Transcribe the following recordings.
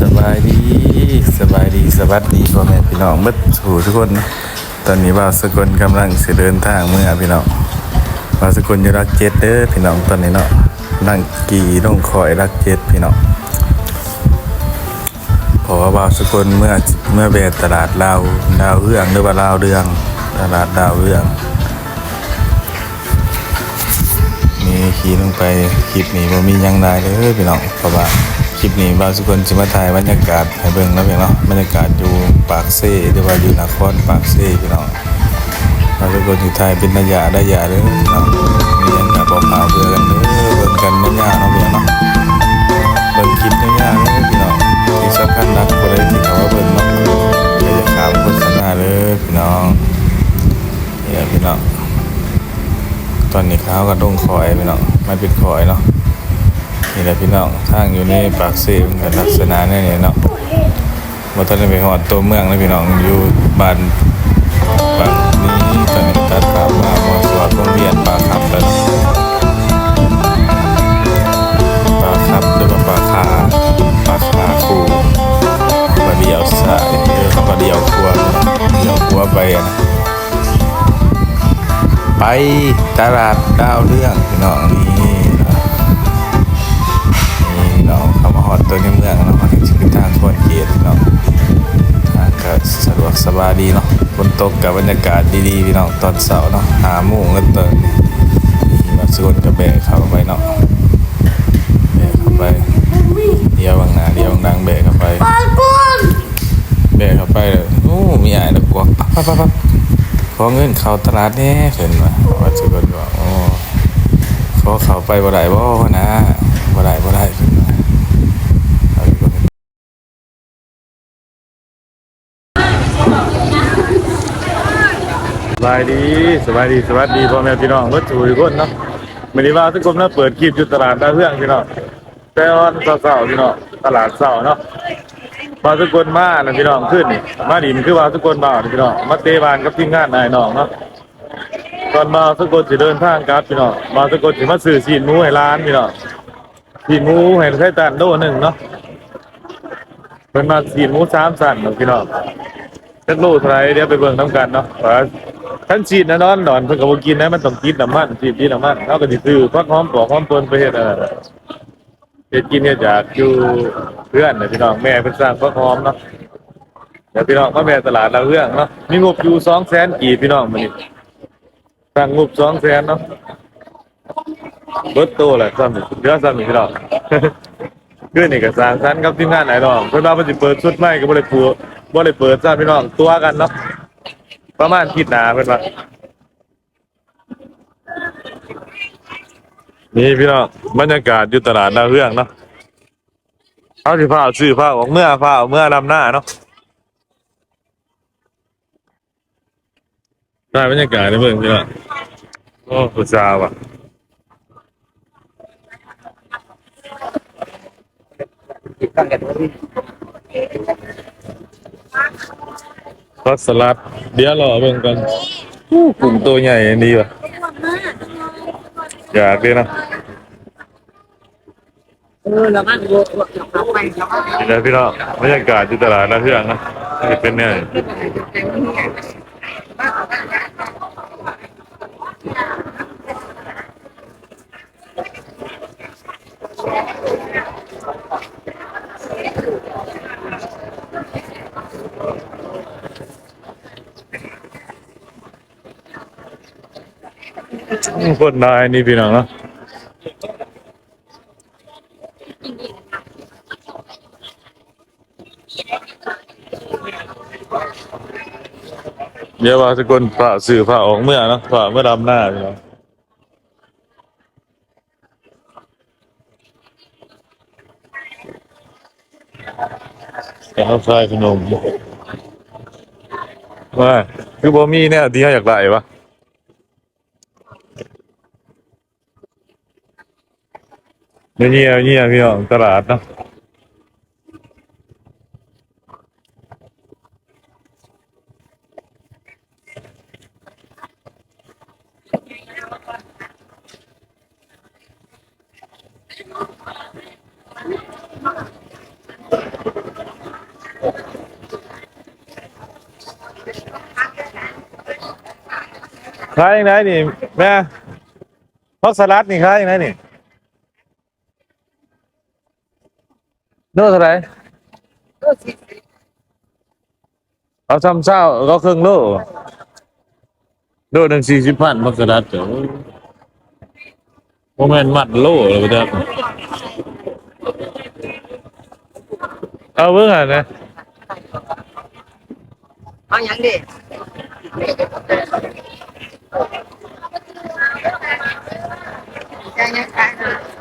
สบายดีสบายดีสวัสดีพ่อแม่พี่น้องมื่อสู่ทุกคนนะตอนนี้บ่าวสกลกำลังสิเดินทางเมื่อพี่น้องบ่าวสกลอยู่รักเจ็ดเด้อพี่น้องตอนนี้เนาะนั่งกี่ต้องคอยรักเจ็ดพี่น้องเพราะว่าบ่าวสกลเมื่อเมื่อแวะตลาดลาวดาวเรื่องหรือว่าลาวเรืองตลาดดาวเรื่องมีขี่ลงไปคลิปนี้บ่มียังได้เลยพี่น้องเพราะว่า คลิปนี้บางสุคนสิมาถ่ายบรรยากาศให้เบิ่งแล้วเพี่น้องบรรยากาศอยู่ปากเซ่หรือว่าอยู่นครปากเซ่พี่น้องบางสุคนสิถ่ายเป็นระยะระยะเด้อพี่น้องมีหยังก็บอกข่าเบื่อกันเด้อเบิ่งกันระยะเนาะพี่น้องเบิ่งคลิประยะเด้อพี่น้องที่สำคัญนักบ่ได้ที่เขาว่าเบิ่งเนาะอย่าจะข้ามโฆษณาเด้อพี่น้องเนี่ยพี่น้องตอนนี้ข้าวกระด้งคอยพี่น้องไม่เป็นคอยเนาะ นี่แหละพี่น้องทางอยู่ในปากเซ่มันก็ลักษณะนี่นี่เนาะมาตอนนี้ไปหอดตัวเมืองแล้วพี่น้องอยู่บ้านบ้านนี้ตอนนี้ตัดภาพมามาสวดโรงเรียนปลาขับแล้วเนาะปาขับหรือว่าปลาคาปลาคาคูปลาเดียวสายเออปลาเดียวครัวเดียวครัวไปอะนะไปตลาดดาวเรื่องพี่น้องนี่ ตัวในเมืองเนาะมาถึงชื่อทางคนเกียรพี่น้องทางก็สะดวกสบายดีเนาะฝนตกกับบรรยากาศดีๆพี่น้องตอนเสาร์เนาะหาโมงแล้วตอนนี้มาสวนกับแบกเข้าไปเนาะแบกเข้าไปเดียวบางหนาเดียวบางดังแบกเข้าไปแบกเข้าไปเลยโอ้มีอ่ายนะกวกปั๊บปั๊บปั๊บขอเงินเขาตลาดแน่เห็นว่าว่าจะเป็นว่าโอ้ขอเขาไปบ่ได้บ่นะบ่ได้บ่ได้เพิ่นว่าเอาอยู่บ่ได้ส บายดีสบายดีสวัสดีพ่อแม่พี่น้องเมื่อถูกคนเนาะไม่ได้ว่าทุกคนนะเปิดคลิปอยู่ตลาดดาวเรื่องพี่น้องแต่วันเสาร์พี่น้องตลาดเสาร์เนาะมาทุกคนมานะพี่น้องขึ้น มาดินคือว่าทุกคนมาพี่น้องมาเตบานกับทีมงานนายน้องเนาะตอนมาทุกคนจะเดินทางกลับพี่น้องมาทุกคนจะมาซื้อสีนหมูให้ร้านพี่น้องสีนหมูให้ไส้ตันโดหนึ่งเนาะเป็นมาสีนหมูสามสันเนพี่น้องจักโลเท่าไรเดี๋ยวไปเบิ่งน้ำกันเนาะ ท่านฉีดนะนอนนอนเพิ่นก็บ่กินนะมันต้องกินน้ำมันฉีดกินน้ำมันเราก็สิซื้อฟักหอมปอกหอมต้นไปเฮ็ดอะไรเฮ็ดกินเนี่ยจากอยู่เพื่อนนะพี่น้องแม่เป็นสร้างพระหอมเนาะเดี๋ยวพี่น้องพ่อแม่ตลาดเราเรื่องเนาะมีงบอยู่สองแสนกี่พี่น้องมันนี่สร้างงบสองแสนเนาะรถโตแหละซ้ำนี่เดือซ้ำนี่พี่น้องเพื่อนนี่ก็สร้างสรรค์กับทีมงานไหนน้องเพิ่นว่ามันสิเปิดชุดใหม่ก็บ่ได้ปูบ่ได้เปิดซ้ำพี่น้องตัวกันเนาะ ประมาณคิดน้าเพิ่นว่านี่พี่น้องบรรยากาศอยู่ตลาดดาวเรื่องเนาะเอาสิผ้าซื้อผ้าออกเมื่อผ้าเมื่อลำหน้าเนาะได้บรรยากาศในเมืองพี่ละโอ้ผู้สาวอะก็สลัด เดี๋ยวรอเบิ่งกันอู้กลุ่มตัวใหญ่ดีว่ะอยากเลยนะเออแล้วก็โยกเราไปแล้วก็นี่นะพี่น้องบรรยากาศที่ตลาดนะเพื่อนนะนี่เป็นเนี่ย คนนายนี่พี่น้องเนาะเดี๋ยวว่าสกุลผ่าสื่อผ่าออกเมื่อเนาะผ่าเมื่อดำหน้าพี่น้องแต่เขาใส่ขนมว่าคือบ่มีเนี่ยที่เขาอยากได้ปะ เงียบเงียบพี่น้องตลาดเนาะขายยังไงนี่แม่พักสลัดนี่ขายยังไงนี่ โน่เท่าไหร่ก็สิเอาทำเช้าก็ครึ่งโลโลหนึ่งสี่สิบพันฮอกสลัดเดี๋ยวโมเมนต์มัดโลเลยไปเถอะเอาเบิ่งอะนะเอาหยังดิยังยังขายนะ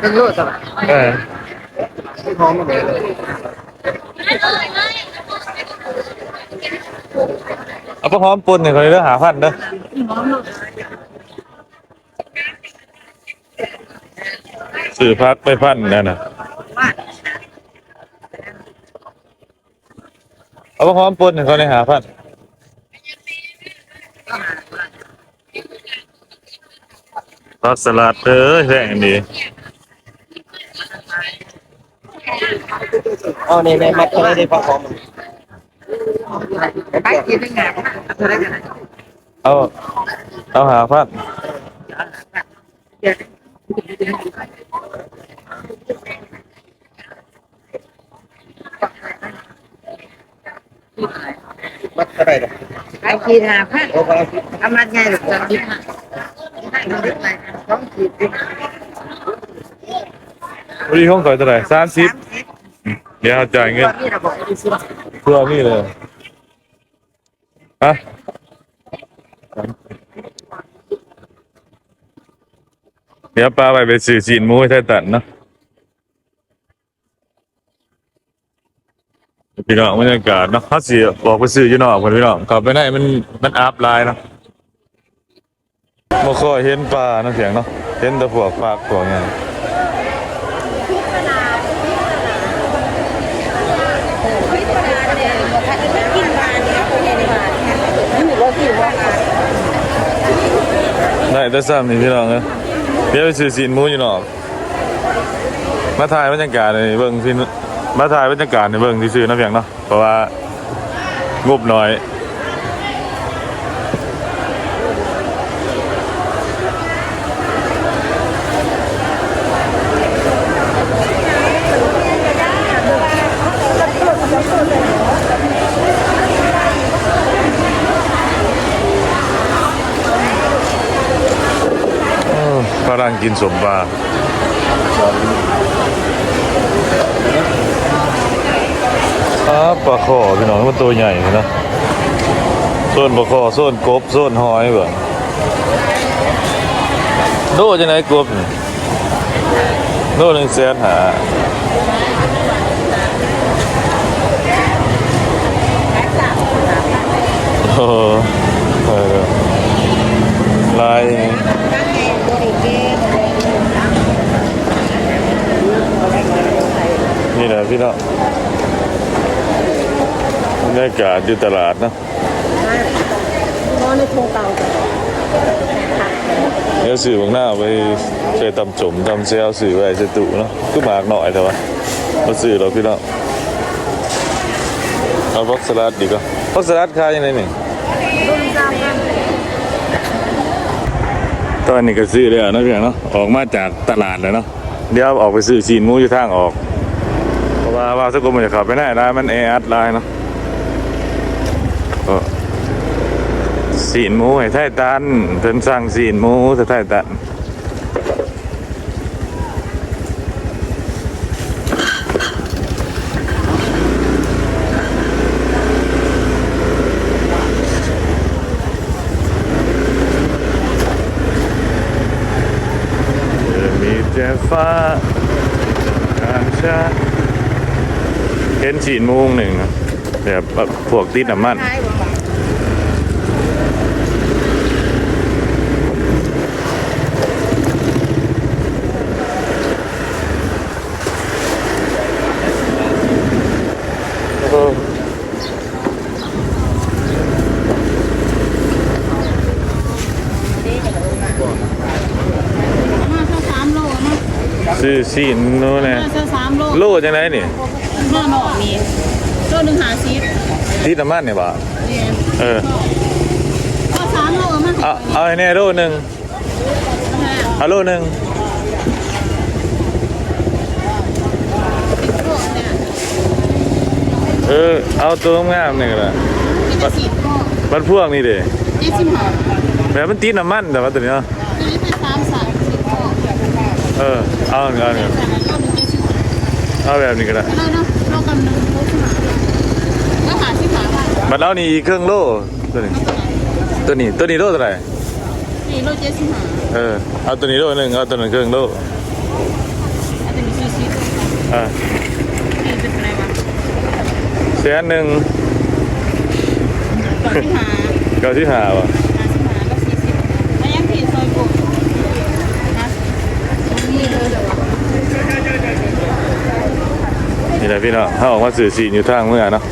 เป็นโลดจ้ะเออหอมมาเลยเอาไปหอมปุ่นเนี่ยเขาเลยเด้อหาพันเด้อสื่อพักไปพันนั่นนะเอาไปหอมปุ่นเนี่ยเขาเลยหาพัน ทอดสลัดเอ้ยแพงดีเอาในในมัดตัวนี้ได้ฟังของไปกินได้งานอไรกันเอาเอาหาพันเมัดเท่าไหร่เนี่ยไปกินหาพันโอ้พอแล้วทำมันไงหรือจะกินฮะให้มันได้ไปต้องกินดิวันนี้ห้องก่อยเท่าไหร่สามสิบเดี๋ยวจ่ายเงินนี่เราบอกดิสิเพื่อนี่เลยฮะเดี๋ยวปลาไปไปสื่อจีนมูให้ไทยตันเนาะ พี่น้องบรรยากาศเนาะเขาสิบอกไปซื้ออยู่นอกคนพี่น้องเขาไปไหนมันมันอัพไลน์เนาะบ่ค่อยเห็นปลาเนาะเสียงเนาะเห็นแต่พวกปลาพวกหยังได้แต่ซ้ำนี่พี่น้องเอ้ยเดี๋ยวไปซื้อซีนหมูอยู่นอกมาถ่ายบรรยากาศในเบิ่งที่ มาถ่ายบรรยากาศในเบิ่งที่ซื้อน้ำเพียงเนาะเพราะว่างบน้อยฝรั่งกินสมปลาอ้าปลาคอพี่น้องมันตัวใหญ่เนาะโซนปลาคอโซนกบโซนหอยเบิ่งโดจะไหนกบนี่โดหนึ่งแสนหาโอ้โหลายนี่แหละพี่น้อง รรยากาศอยู่ตลาดเนาะนอนในโครงเตาเดี๋ยวสื่อบางหน้าไปใช้ตำจมตำเซลสื่อไว้ใส่ตู้เนาะก็หมากหน่อยแต่ว่ามาสื่อเราพี่น้องเอาพ็อกสลัดดีกว่าพ็อกสลัดขายยังไงนี่ตอนนี้ก็ซื้อเลยอะเนาะพี่น้องเนาะออกมาจากตลาดเลยเนาะเดี๋ยวออกไปซื้อซีนหมูอยู่ทางออก เพราะว่าว่าสกุลมันจะขับไปไหนได้มันแออัดได้เนาะ สีนหมูให้ไทยตันเพิ่นสั่งสีนหมูให้ไทยตันจะมีแต่ฟ้าทางชาเห็นสีนหมูหนึ่งอะแบบพวกติดน้ำมัน ใช่บ่ ห้าเท่าสามโลนะ ซื้อสีนหนู้นนะห้าเท่าสามโลโลจังไดนี่ห้าหน่อมีโลหนึ่งหาซีฟติดน้ำมันเนี่ยบ่เนี่ยเออเอาเอาไอ้เนี่ยโลหนึ่งเอาโลหนึ่งพวกเนี่ยเออเอาตัวงามๆนี่ก็ได้ที่จะสีพวกบัดพวกนี่เด้ยี่สิบห้าแบบมันติดน้ำมันแต่ว่าตัวนี้เนาะ ตัวนี้เป็นสามสามสิบพวก เออเอาเอาเอาแต่ละรอบหนึ่งเอาแบบนี้ก็ได้แล้วเนาะเรากำลังโพสต์หาแล้วหาที่หาว่าบัดเอานี่เครื่องโลตัวนี้ตัวนี้ตัวนี้โลเท่าไหร่สี่โลเจ็ดสิบห้าเออเอาตัวนี้โลหนึ่งเอาตัวนั้นเครื่องโลอาจจะมีซีซีด้วยอ่านี่เป็นอะไรวะแสนหนึ่งก่อนที่หาเก้าที่หาวะ หาที่หาก็สี่สิบแล้วยังผิดซอยบุกนะนี่เลยเหรอ นี่แหละพี่เนาะถ้าออกมาสื่อสีอยู่ทางเมื่อเนาะ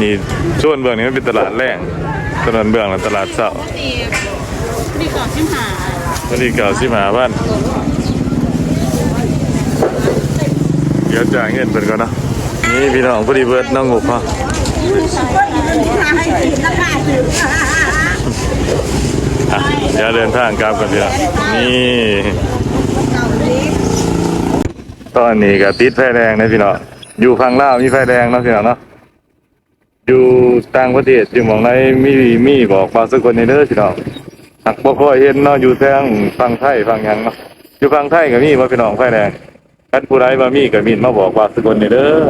นี่ช่วงเบื้องนี้มันเป็นตลาดแรงตลาดเบื้องและตลาดเสาปกติดีก่อนที่หาวันนี้เก่าสิมาบ้านเดี๋ยวจ่ายเงินเพิ่นก่อนเนาะนี่พี่น้องพอดีเบิร์ดน้องงบเนาะอะเดี๋ยวเดินทางกลับกันเถอะนี่ตอนนี้ก็ติดไฟแดงนะพี่น้อง อยู่ฝั่งล่าวมีไฟแดงเนาะพี่น้องเนาะอยู่ต่างประเทศอยู่หมองไหนมีมีบอกบางสกุลในเด้อพี่น้องหักบ่ค่อยเห็นเนาะอยู่ทางฝั่งไทยฝั่งหยังเนาะอยู่ฝั่งไทยก็มีบ่พี่น้องไฟแดงคันผู้ใดบ่มีก็มีมาบอกว่าสักุลในเด้อ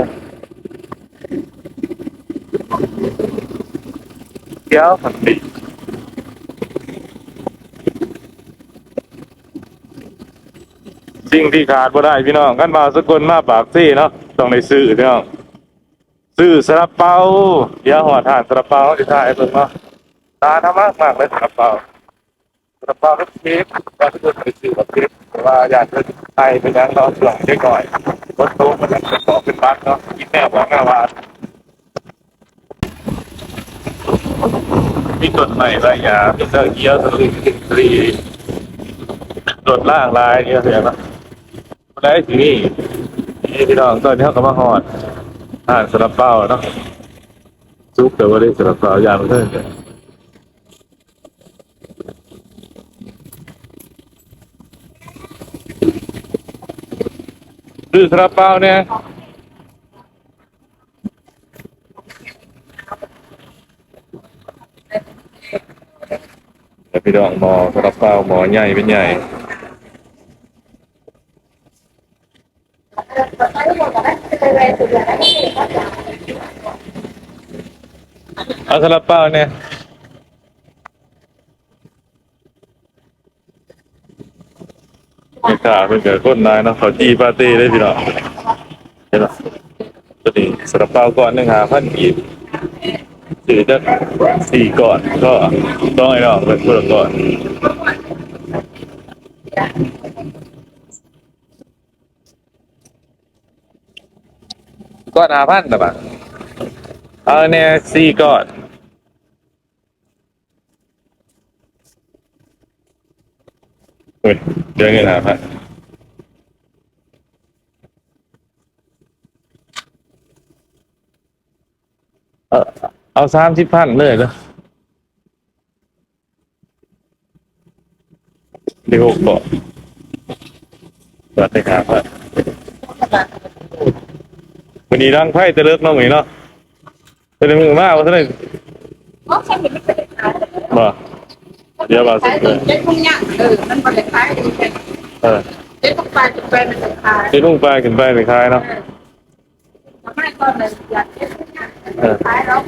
เดี๋ยวมันติสิ่งที่ขาดบ่ได้พี่น้องกันมาสักลมาปากซี่เนาะ ต้องได้ซื้อพี่น้องซื้อซาลาเปาเดี๋ยวหัวทานซาลาเปาที่ท่ายเพิ่นเนาะตาทำมากมากเลยซาลาเปาซาลาเปากับเค้กว่าทุกคนไปซื้อกับเค้กแต่ว่าอยากจะไทยไปยังเนาะหลังเล็กหน่อยรถโตมันจะเป็นขอเป็นบัตรเนาะกินแน่บอกแน่ว่ามีต้นใหม่ไรยาเป็นเสื้อเกียวสลิงตรีรถล่างลายเนี่ยเสียนะได้ที่นี่ นี่พี่น้องตอนนี้เขาก็มาหอดอ่านสลับเป้าเนาะซุปแต่ว่าได้สลับเป้ายางเพิ่มเลยคือสลับเป้าเนี่ยแต่พี่น้องหมอสลับเป้าหมอใหญ่เป็นใหญ่ เอาซาลาเปาเนี่ยไม่กล้าเพิ่เกิดคนนายนะเขาจีปาร์ตี้ได้พี่น้องเห็นไหมตัวนี้ซาลาเปาก่อนหนึ่งหาพันกีบซื้อจะสี่ก่อนก็ต้องไอ้น้องเป็นคนละก่อน ก่อนหาพันแต่ปะเอาเนี่ยสี่ก่อนเฮ้ยเดี๋ยวเงินหาพันเออเอาสามสิบพันเลยเหรอเดี๋ยวกก่อนตัดไปหาพัน วันนี้ร่างไพ่จะเลิกน้องหมีเนาะเป็นมือมากว่าเท่าไหร่เพราะฉันเห็นไม่เป็นขายบ่เดี๋ยวบ่สิขายเอดีอเจ๊คงยากเออมันก็เลยขายดีเป็นเออเจ๊ต้องไปจุดแปลมันเลยขายที่ลุงไปขึ้นไปไปขายเนาะทำไมก่อนเลยอยากเจ๊คงยากขายแล้ว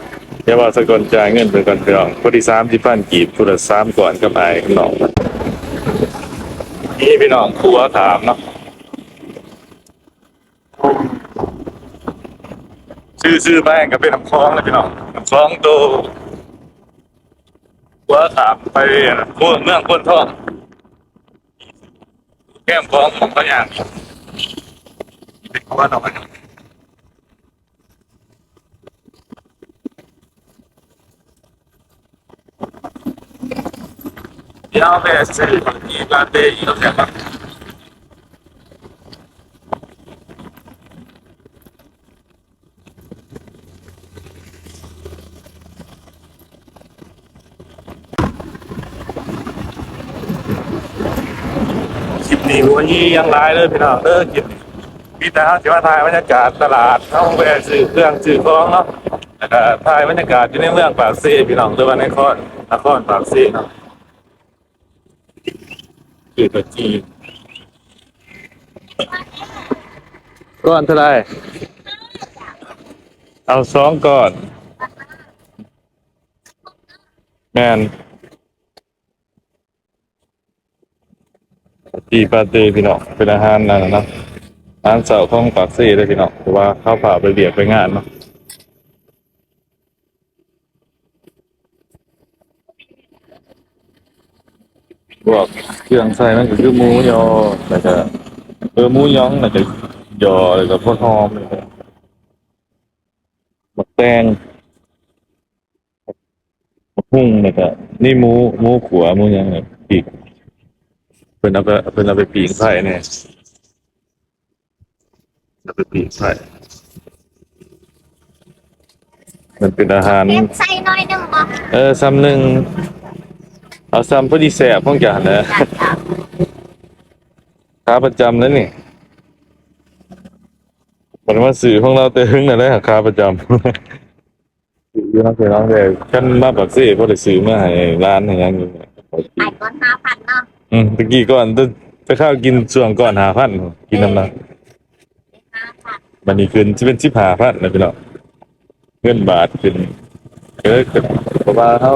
เดี๋ยวบ่สกลจ่ายเงินไปก่อนพี่น้องพอดี3ที่พันกีบพุทธสามก่อนกับไอ้น้องนี่พี่น้องครัวถามเนาะ ชื่อชื่อแม่งก็เป็นน้ำคลองเลยพี่น้องน้ำคลองโตครัวถามไปพวกเมืองคนทองแก้มคลองของพระยางเป็นครัวหน่อย Io avessi il latte io chiamo นี่บัีวยี่ยังหลายเลยพี่น้องเด้อกินมีแต่ห้าสิมาถ่ายบรรยากาศตลาดเข้าไปซื้อเครื่องซื้อของเนาะแล้วก็ถ่ายบรรยากาศอยู่ในเมืองปากซ่พี่น้องหรือว่าในนครนครปากซ่เนาะคือตัวจีก้อนเท่าไหรเอาสองก้อนแมน ปีปาเต้พี่น้องเป็นอาหารนั่นนะนาะอาหารเสาร์ของปากเซ่เลยพี่น้องเพราะว่าข้าวผ่าไปเบียกไปงานเนาะพวกเครื่องใส่มันก็คือหมูยอแล้วก็เออหมูยองแล้วก็ยอแล้วก็พวกหอมแล้วก็บักแตงพุ่งแล้วก็นี่หมูหมูขัวหมูยังแบบปีก เพิ่นเอาไปเพิ่นเอาไปปีกไผ่เนี่ยเอาไปปีกไผ่มันเป็นอาหาร เก็บใส่หน้อยหนึงบ่เออซ้ำหนึ่งเอาซ้ำพอดีแสบพ้องจานนะ จ้ะจ้ะค้าประจำนั่นนี่มันมาสื่อของเราแต่หึงน่ะเลยค้าประจำ สื่อน้องเสียน้องแต่ฉันมาปักซี่ก็ได้ซื้อมาให้ร้านให้หยังอยู่เนี่ยขายก้อน5,000เนาะ อืมตะกี้ก่อนจะไปข้าวกินส่วนก่อนหาพันกินน้ำหนัก5,000มันนี่ขึ้นที่เป็นชิบหาพันนะพี่น้องเงินบาทขึ้นเออขึ้นเพราะว่าเขา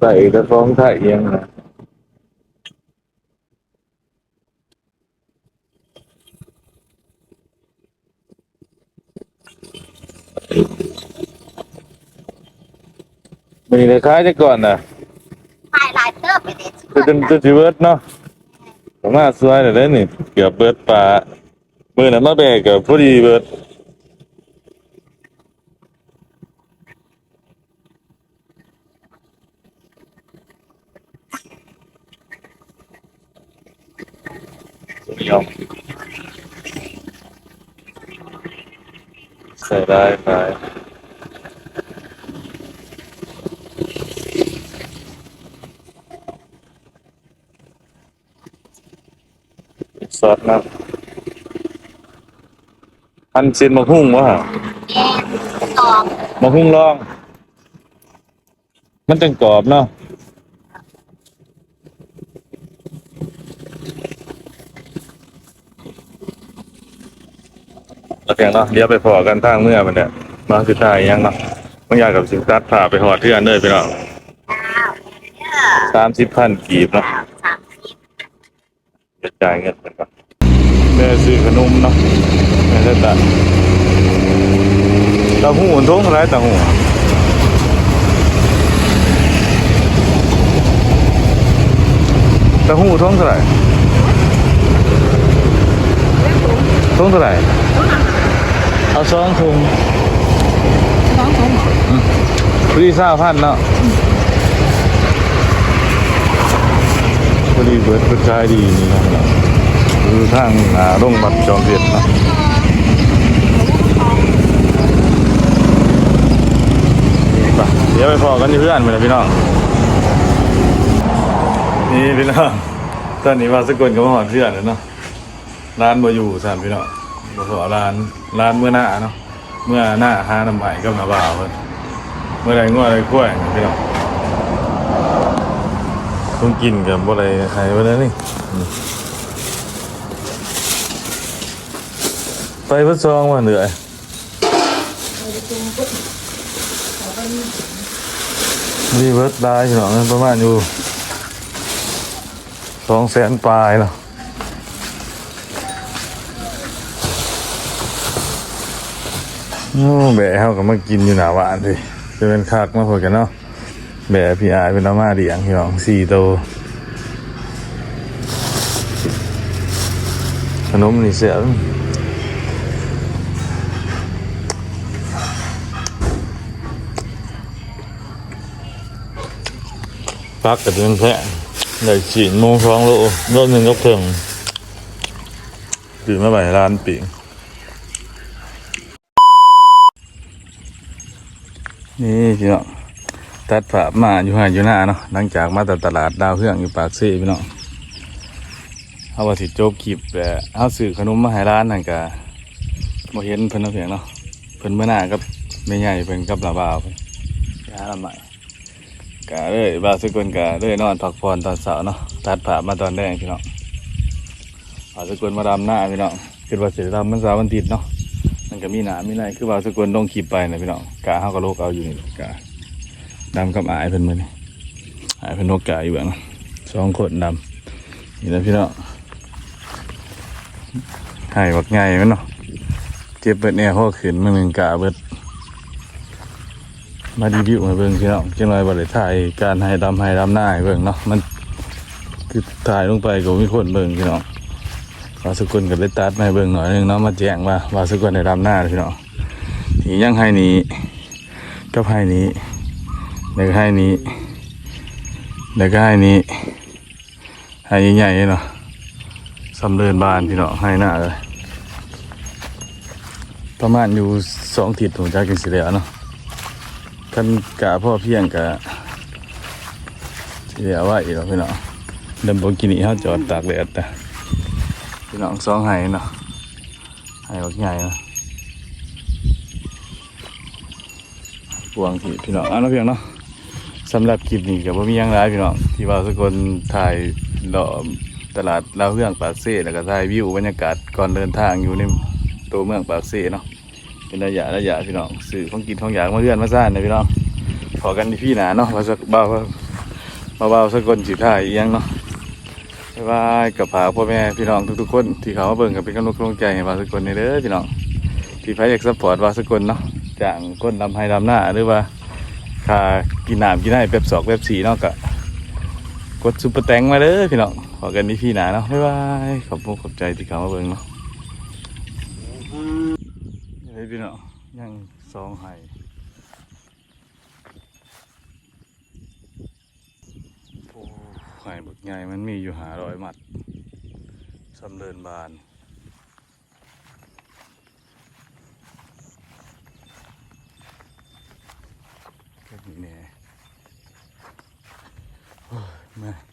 ใส่กระฟองไทยเอียงนะมีในคล้ายจะก่อนนะ ขายหลายเติบไปเด้ จะจนจะจีเวิร์ดเนาะผมาสวยเลยนี่ เกือบเบิร์ดปลามือนั้นมาแบกกับพอดีเบิร์ดยอมใส่ได้ไปซ อสนะพันเซนมะฮุ่งวะแม่นตองมะฮุ่งลอง มันจังกรอบเนาะแล้วเพียงเนาะเดี๋ยวไปพอกันทางเมื่อมันเนี่ยมาคือทายยังเนาะบางอย่างกับสิงตัดผ่าไปหอดเทือนเลยไปเนาะอ้าวเด้อสามสิบพันกีบเนาะอ้าว30กระจายเงินกันก่อน แม่ซื้อขนมเนาะแม่ได้ตัดเต้าหู้ทุ่งเท่าไหรเต้าหู้เต้าหู้ทุ่งเท่าไหรทุ่งเท่าไหรเอาสองถุงสองสองพอดีสามพันเนาะพอดีเบิร์ดเบิร์ดขายดีนี่เนาะคือ ทางอ่าโรงบัตรจอมเพชรเนะไปเดี๋ยวไปพอกันที่เพื่อนไปนะพี่น้อง นี่พี่น้องตอนนี้ว่าสกลกับมาหอดเพื่อนแล้วเนาะร้านบ่อยู่สามพี่น้องบขอร้านร้านเมื่อหน้าเนาะเมื่อหน้าหาน้ำใหม่ก็มาบ่าวเพิ่นเมื่อไรง่วอะไรกล้วยพี่น้องต้องกินกับอะไรใครวะเนี่ยนี่อืม ไปพัดซองมาเหนื่อยนี่เบิร์ดได้พี่น้องประมาณอยู่สองแสนปลายเนาะโอ้แบะเฮาก็มากินอยู่หนาหวานสิจะเป็นคักมาพอกันเนาะแบะพี่อายเป็นอาม่าเดียงพี่น้องสี่โตขนมนี่เสีย พักกับเป็นแพะได้ฉีนโมงสองโลโลหนึ่งก็เพิ่งตื่นมาบ่ายร้านปิ่งนี่พี่น้องตัดภาพมาอยู่ห่าอยู่หน้าเนาะหลังจากมาตัดตลาดดาวเฮืองอยู่ปากซี่พี่น้องเอาว่าสิจบคลิปแต่เอาซื้อขนมมาให้ร้านนั่นก็บ่เห็นเพิ่นเอาเพียงเนาะเพิ่นเมื่อหน้ากับแม่ใหญ่เพิ่นกับลาบ่าวเพิ่นยาละใหม่ ก็เลยบาวสกุลก็เลยนอนพักผ่อนตอนเช้าเนาะตัดผ้ามาตอนแรกพี่น้องบาวสกุลมาดำหน้าพี่น้องคิดว่าสิได้ดำมันสาวันอาทิตย์เนาะมันก็มีหนามีในคือบาวสกุลลงคลิปไปนะพี่น้องกะเฮาก็โลกเอาอยู่นี่กะดำกับอายเพิ่นมือนี้อายเพิ่นนกกะอยู่เบื้องสองคนดำนี่นะพี่น้องหายบักไงมันเนาะเจ็บเบิดเนี่ยพอขึ้นมาหนึ่งกะเบิด มารีวิวให้เบิ่งพี่น้องจังไรบ่ได้ถ่ายการให้ดำให้ดำหน้าให้เบิ่งเนาะมันคือถ่ายลงไปก็มีคนเบิ่งพี่น้องวาสกุลก็เลตัดมาเบิ่งหน่อยหนึงเนาะมาแจ้งว่าวาสกุลได้ดำหน้าพี่น้องที่ยังให้นี้กับให้นี้แล้วก็ให้นี้แล้วก็ให้นี้ให้ใหญ่ๆเนาะสำเริญบานพี่น้องให้หน้าเลยประมาณอยู่สองทิศผมจะกินสิเหลือเนาะ คันกะพ่อเพียงกะเหลือไว้อีกแล้วพี่น้องเดิมโบกินี่เขาจอดตากแดดแต่พี่น้องสองไห้เนาะไห้บักใหญ่เนาะพวงที่พี่น้องเอะเนาะพี่น้องเนาะสำหรับคลิปนี้กับว่ามียังไรพี่น้องที่ว่าสกลถ่ายดอตลาดลาวเฮืองปากเซ่แล้วก็ถ่ายวิวบรรยากาศก่อนเดินทางอยู่ในตัวเมืองปากเซ่เนาะ เป็นระยะระยะพี่น้องสื่อของกินของอยากมาเฮือนมาซ่านนะพี่น้องขอกันที่พี่หนาเนาะว่าสักเบาเบาเบาสักคนสิถ่ายยังเนาะบ๊ายบายกับพาพ่อแม่พี่น้องทุกๆคน ที่เขามาเบิ่งกับเป็นกำลังกำลังใจให้ว่าสักคนในเด้อพี่น้องที่พายอยากซัพพอร์ตว่าสักคนเนาะจางคนดำให้ดำหน้าหรือว่าค่ากินหน้ำกินให้แบบสอกแบบสีเนาะก็กดซุปเปอร์แตงมาเด้อพี่น้องขอกันที่พี่หนาเนาะบ๊ายบายขอบคุณขอบใจที่เขามาเบิ่งเนาะ ยพี่น้องยังสองไห้โอ้ไห้บักใหญ่มันมีอยู่หาร้อยมัดสำเริญบานแค่นี้แน่โอ้ยแม่